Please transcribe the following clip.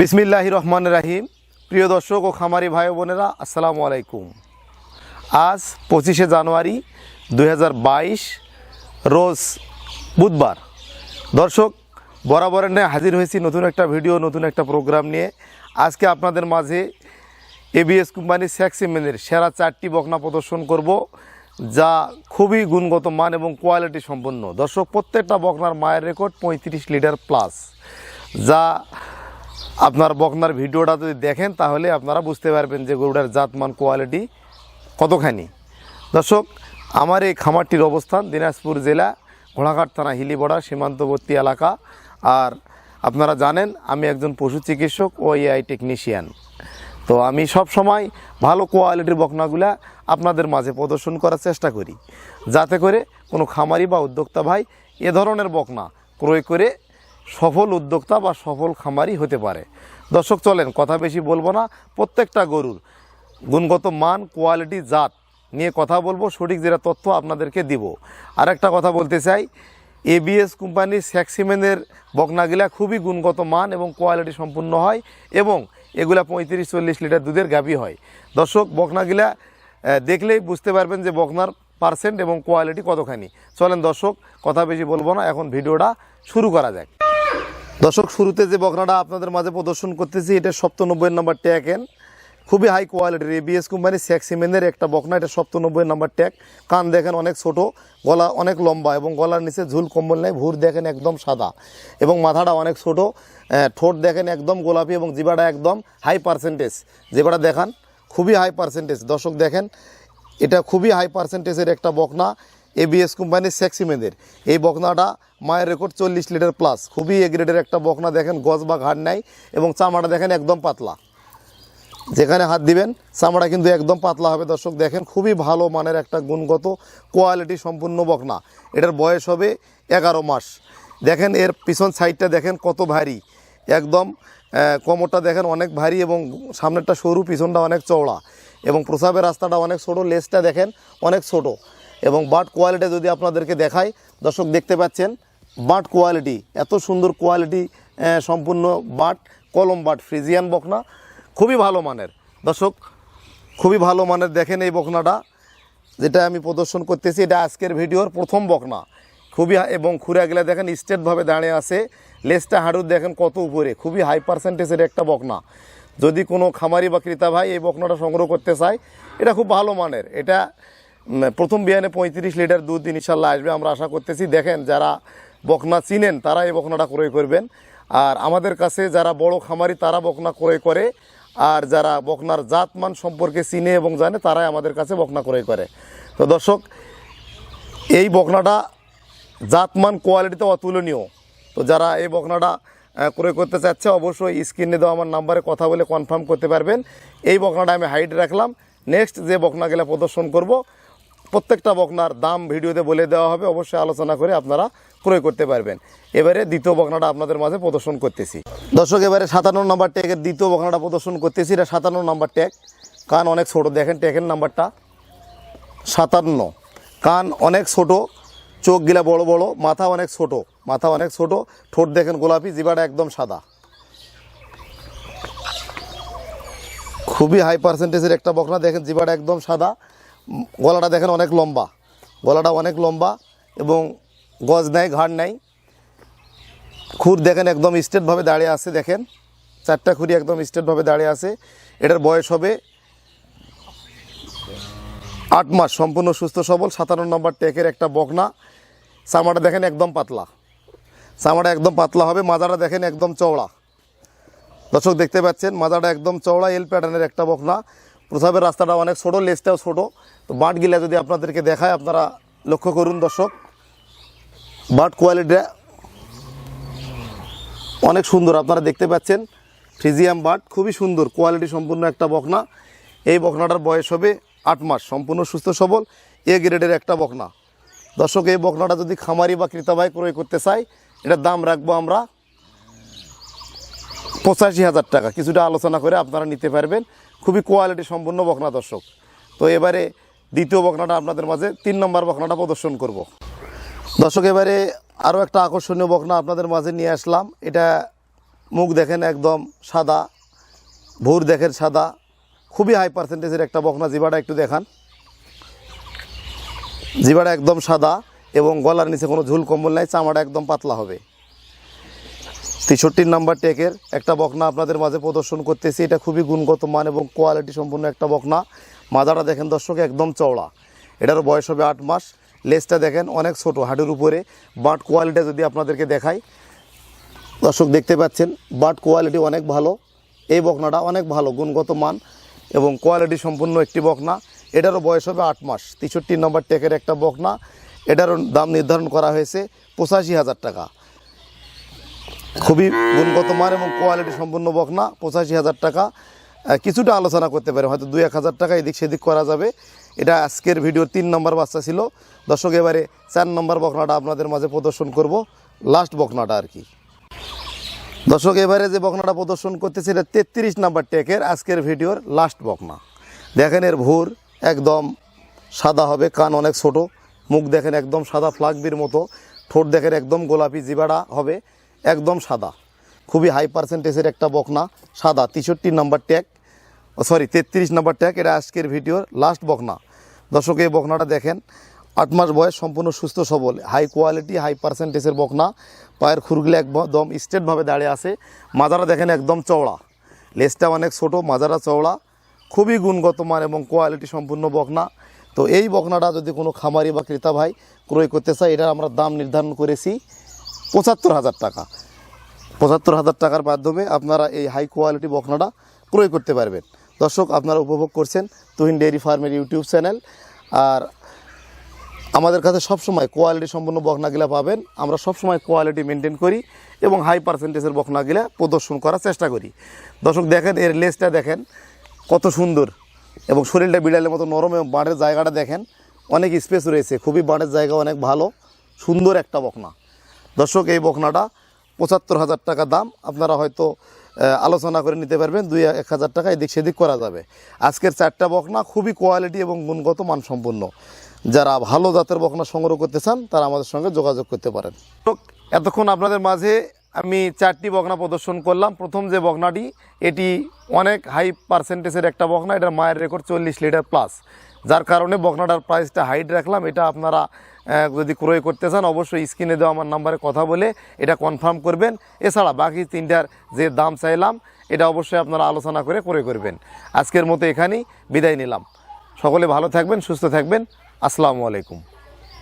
বিসমিল্লাহ রহমান রাহিম। প্রিয় দর্শক ও খামারি ভাই বোনেরা, আসসালামু আলাইকুম। আজ পঁচিশে জানুয়ারি দু হাজার বাইশ, রোজ বুধবার। দর্শক, বরাবরের নিয়ে হাজির হয়েছি নতুন একটা ভিডিও, নতুন একটা প্রোগ্রাম নিয়ে। আজকে আপনাদের মাঝে এবিএস কোম্পানির স্যাক্সিমেনের সেরা চারটি বকনা প্রদর্শন করব, যা খুবই গুণগত মান এবং কোয়ালিটি সম্পন্ন। দর্শক, প্রত্যেকটা বকনার মায়ের রেকর্ড পঁয়ত্রিশ লিটার প্লাস, যা আপনার বকনার ভিডিওটা যদি দেখেন, তাহলে আপনারা বুঝতে পারবেন যে গরুটার জাতমান কোয়ালিটি কতখানি। দর্শক, আমার এই খামারটির অবস্থান দিনাজপুর জেলা ঘোড়াঘাট থানা হিলিবড়া, সীমান্তবর্তী এলাকা। আর আপনারা জানেন, আমি একজন পশু চিকিৎসক ও এআই টেকনিশিয়ান তো আমি সব সময় ভালো কোয়ালিটির বকনাগুলা আপনাদের মাঝে প্রদর্শন করার চেষ্টা করি। যাতে করে কোনো খামারি বা উদ্যোক্তা ভাই এ ধরনের বকনা ক্রয় করে সফল উদ্যোক্তা বা সফল খামারি হতে পারে। দর্শক, চলেন, কথা বেশি বলব না। প্রত্যেকটা গরুর গুণগত মান, কোয়ালিটি, জাত নিয়ে কথা বলব। সঠিক যেটা তথ্য আপনাদেরকে দিব। আর একটা কথা বলতে চাই এবিএস কোম্পানির স্যাক্সিমেনের বকনাগুলা খুবই গুণগত মান এবং কোয়ালিটি সম্পূর্ণ হয় এবং এগুলা পঁয়ত্রিশ, চল্লিশ লিটার দুধের গাভী হয়। দর্শক, বকনাগুলা দেখলেই বুঝতে পারবেন যে বকনার পার্সেন্ট এবং কোয়ালিটি কতখানি। চলেন, দর্শক, কথা বেশি বলব না। এখন ভিডিওটা শুরু করা যাক। দর্শক, শুরুতে যে বকনাটা আপনাদের মাঝে প্রদর্শন করতেছি, এটা সপ্তানব্বই নাম্বার ট্যাগ এন খুবই হাই কোয়ালিটির এবিএস কোম্পানি স্যাক্সিমেনের একটা বকনা এটা সপ্তানব্বই নাম্বার ট্যাগ। কান দেখেন অনেক ছোট, গলা অনেক লম্বা এবং গলার নিচে ঝুল কম্বল নেই, ভুর দেখেন একদম সাদা এবং মাথাটা অনেক ছোট ঠোঁট দেখেন একদম গোলাপি এবং জিবাটা একদম হাই পার্সেন্টেজ জিবাটা দেখান, খুবই হাই পার্সেন্টেজ দর্শক দেখেন, এটা খুবই হাই পার্সেন্টেজের একটা বকনা এবিএস কোম্পানির সেক্সিমেদের এই বকনাটা মায়ের রেকর্ড চল্লিশ লিটার প্লাস খুবই এ গ্রেডের একটা বকনা দেখেন, গজ বা ঘাট নাই এবং চামড়া দেখেন একদম পাতলা। যেখানে হাত দিবেন, চামড়া কিন্তু একদম পাতলা হবে। দর্শক, দেখেন খুবই ভালো মানের একটা গুণগত কোয়ালিটি সম্পূর্ণ বকনা। এটার বয়স হবে এগারো মাস। দেখেন এর পিছন সাইডটা দেখেন কত ভারী। একদম কোমরটা দেখেন অনেক ভারী এবং সামনেরটা সরু, পিছনটা অনেক চওড়া। এবং প্রসাবের রাস্তাটা অনেক ছোটো লেজটা দেখেন অনেক ছোট। এবং বাট কোয়ালিটি যদি আপনাদেরকে দেখাই, দর্শক দেখতে পাচ্ছেন বাট কোয়ালিটি, এত সুন্দর কোয়ালিটি সম্পূর্ণ বাট কলম বাট ফ্রিজিয়ান বকনা, খুবই ভালো মানের। দর্শক, খুবই ভালো মানের, দেখেন এই বকনাটা, যেটা আমি প্রদর্শন করতেছি, এটা আজকের ভিডিওর প্রথম বকনা। খুবই এবং খুঁড়ে গেলে দেখেন স্টেটভাবে দাঁড়িয়ে আছে, লেজটা হাঁটুর দেখেন কত উপরে, খুবই হাই পার্সেন্টেজের একটা বকনা। যদি কোনো খামারি বা ক্রেতা ভাই এই বকনাটা সংগ্রহ করতে চায়, এটা খুব ভালো মানের, এটা প্রথম বিয়ানে পঁয়ত্রিশ লিটার দুধ ইনশাল্লাহ আসবে। আমরা আশা করতেছি, দেখেন যারা বকনা চিনেন তারা এই বকনাটা ক্রয় করবেন। আর আমাদের কাছে যারা বড় খামারি, তারা বকনা ক্রয় করে। আর যারা বকনার জাতমান সম্পর্কে চিনে এবং জানে, তারাই আমাদের কাছে বকনা ক্রয় করে। তো দর্শক, এই বকনাটা জাতমান কোয়ালিটিতে অতুলনীয়। তো যারা এই বকনাটা ক্রয় করতে চাচ্ছে, অবশ্যই স্ক্রিনে দেওয়া আমার নাম্বারে কথা বলে কনফার্ম করতে পারবেন। এই বকনাটা আমি হাইট রাখলাম। নেক্সট যে বকনাগুলো প্রদর্শন করব প্রত্যেকটা বকনার দাম ভিডিওতে বলে দেওয়া হবে, অবশ্যই আলোচনা করে আপনারা ক্রয় করতে পারবেন। এবারে দ্বিতীয় বকনাটা আপনাদের মাঝে প্রদর্শন করতেছি। দর্শক, এবারে সাতান্ন নম্বর ট্যাগের দ্বিতীয় বকনাটা প্রদর্শন করতেছি। এটা সাতান্ন নম্বর ট্যাগ কান অনেক ছোট, দেখেন ট্যাগের নাম্বারটা। সাতান্ন। কান অনেক ছোট, চোখ গিলা বড় বড়, মাথা অনেক ছোট, মাথা অনেক ছোট, ঠোঁট দেখেন গোলাপি জিবাটা একদম সাদা। খুবই হাই পার্সেন্টেজের একটা বকনা, দেখেন জিবাটা একদম সাদা। গলাটা দেখেন অনেক লম্বা। গলাটা অনেক লম্বা এবং গজ নাই, ঘাড় নাই। খুর দেখেন একদম স্ট্রেটভাবে দাঁড়িয়ে আছে, দেখেন। চারটা খুঁড়ি একদম স্ট্রেটভাবে দাঁড়িয়ে আছে। এটার বয়স হবে আট মাস, সম্পূর্ণ সুস্থ, সবল, সাতান্ন নম্বর টেকের একটা বকনা। চামড়া দেখেন একদম পাতলা। চামড়া একদম পাতলা হবে, মাজাটা দেখেন একদম চওড়া। দর্শক দেখতে পাচ্ছেন, মাজাটা একদম চওড়া এল প্যাটার্নের একটা বকনা। প্রসাবের রাস্তাটা অনেক ছোটো লেজটাও ছোটো। তো বাট গিলা যদি আপনাদেরকে দেখায়, আপনারা লক্ষ্য করুন দর্শক। বাট কোয়ালিটিটা অনেক সুন্দর, আপনারা দেখতে পাচ্ছেন। ফ্রিজিয়াম বাট, খুবই সুন্দর, কোয়ালিটি সম্পূর্ণ একটা বকনা। এই বকনাটার বয়স হবে আট মাস, সম্পূর্ণ সুস্থ, সবল, এ গ্রেডের একটা বকনা। দর্শক, এই বকনাটা যদি খামারি বা ক্রেতা ভাই ক্রয় করতে চাই এটার দাম রাখব আমরা পঁচাশি হাজার টাকা। কিছুটা আলোচনা করে আপনারা নিতে পারবেন। খুবই কোয়ালিটি সম্পূর্ণ বকনা দর্শক। তো এবারে দ্বিতীয় বকনাটা আপনাদের মাঝে, তিন নম্বর বকনাটা প্রদর্শন করব। দর্শক, এবারে আরও একটা আকর্ষণীয় বকনা আপনাদের মাঝে নিয়ে আসলাম। এটা মুখ দেখেন একদম সাদা, ভোর দেখেন সাদা। খুবই হাই পার্সেন্টেজের একটা বকনা জিবাটা একটু দেখান। জিবাটা একদম সাদা এবং গলার নিচে কোনো ঝুল কম্বল নাই চামড়া একদম পাতলা হবে। তেষট্টি নাম্বার টেকের একটা বকনা আপনাদের মাঝে প্রদর্শন করতেছি। এটা খুবই গুণগত মান এবং কোয়ালিটি সম্পূর্ণ একটা বকনা। মাদাটা দেখেন দর্শক, একদম চওড়া। এটার বয়স হবে আট মাস। লেজটা দেখেন অনেক ছোট, হাঁটুর উপরে। বাট কোয়ালিটি যদি আপনাদেরকে দেখাই, দর্শক দেখতে পাচ্ছেন, বাট কোয়ালিটি অনেক ভালো। এই বকনাটা অনেক ভালো, গুণগত মান এবং কোয়ালিটি সম্পূর্ণ একটি বকনা। এটারও বয়স হবে আট মাস। তেষট্টি নম্বর টেকের একটা বকনা। এটারও দাম নির্ধারণ করা হয়েছে পঁচাশি হাজার টাকা। খুবই গুণগত মান এবং কোয়ালিটি সম্পূর্ণ বকনা, পঁচাশি হাজার টাকা। কিছুটা আলোচনা করতে পারে, হয়তো দুই এক হাজার টাকা এদিক সেদিক করা যাবে। এটা আজকের ভিডিওর তিন নম্বর বাচ্চা ছিল। দর্শক, এবারে চার নম্বর বকনাটা আপনাদের মাঝে প্রদর্শন করব। লাস্ট বকনাটা আর কি। দর্শক, এবারে যে বকনাটা প্রদর্শন করতেছে, এটা তেত্রিশ নাম্বার টেকের আজকের ভিডিওর লাস্ট বকনা। দেখেন এর ভোর একদম সাদা হবে, কান অনেক ছোট, মুখ দেখেন একদম সাদা ফ্লাগবির মতো, ঠোঁট দেখেন একদম গোলাপি জিবাড়া হবে। একদম সাদা। খুবই হাই পার্সেন্টেজের একটা বকনা, সাদা, তেষট্টি নাম্বার ট্যাগ সরি তেত্রিশ নাম্বার ট্যাগ এটা আজকের ভিডিওর লাস্ট বকনা। দর্শক, এই বকনাটা দেখেন, আট মাস বয়স, সম্পূর্ণ সুস্থ, সবল হাই কোয়ালিটি হাই পার্সেন্টেজের বকনা। পায়ের খুরগুলো একদম স্ট্রেটভাবে দাঁড়িয়ে আছে। মাজারা দেখেন একদম চওড়া। লেজটা অনেক ছোট, মাজারা চওড়া। খুবই গুণগত মান এবং কোয়ালিটি সম্পূর্ণ বকনা। তো এই বকনাটা যদি কোনো খামারি বা ক্রেতা ভাই ক্রয় করতে চায়, এটার আমরা দাম নির্ধারণ করেছি। পঁচাত্তর হাজার টাকা। পঁচাত্তর হাজার টাকার মাধ্যমে আপনারা এই হাই কোয়ালিটি বকনাটা ক্রয় করতে পারবেন। দর্শক, আপনারা উপভোগ করছেন তুহিন ডেয়ারি ফার্মের ইউটিউব চ্যানেল। আর আমাদের কাছে সবসময় কোয়ালিটি সম্পন্ন বকনাগুলা পাবেন। আমরা সবসময় কোয়ালিটি মেনটেন করি এবং হাই পার্সেন্টেজের বকনাগুলা প্রদর্শন করার চেষ্টা করি। দর্শক, দেখেন, এর লেজটা দেখেন, কত সুন্দর। এবং শরীরটা বিড়ালের মতো নরম এবং বাঁটের জায়গাটা দেখেন, অনেক স্পেস রয়েছে। খুবই বাঁটের জায়গা, অনেক ভালো, সুন্দর একটা বকনা। দর্শক, এই বকনাটা পঁচাত্তর হাজার টাকা দাম। আপনারা হয়তো আলোচনা করে নিতে পারবেন, দুই এক হাজার টাকা এদিক সেদিক করা যাবে। আজকের চারটা বকনা খুবই কোয়ালিটি এবং গুণগত মানসম্পন্ন। যারা ভালো জাতের বকনা সংগ্রহ করতে চান, তারা আমাদের সঙ্গে যোগাযোগ করতে পারেন। এতক্ষণ আপনাদের মাঝে আমি চারটি বকনা প্রদর্শন করলাম। প্রথম যে বকনাটি এটি অনেক হাই পার্সেন্টেজের একটা বকনা এটার মায়ের রেকর্ড চল্লিশ লিটার প্লাস যার কারণে বকনাটার প্রাইসটা হাইট রাখলাম। এটা আপনারা যদি ক্রয় করতে চান, অবশ্যই স্ক্রিনে দেওয়া আমার নাম্বারে কথা বলে এটা কনফার্ম করবেন। এছাড়া বাকি তিনটার যে দাম চাইলাম, এটা অবশ্যই আপনারা আলোচনা করে ক্রয় করবেন। আজকের মতো এখানেই বিদায় নিলাম। সকলে ভালো থাকবেন, সুস্থ থাকবেন। আসসালামু আলাইকুম।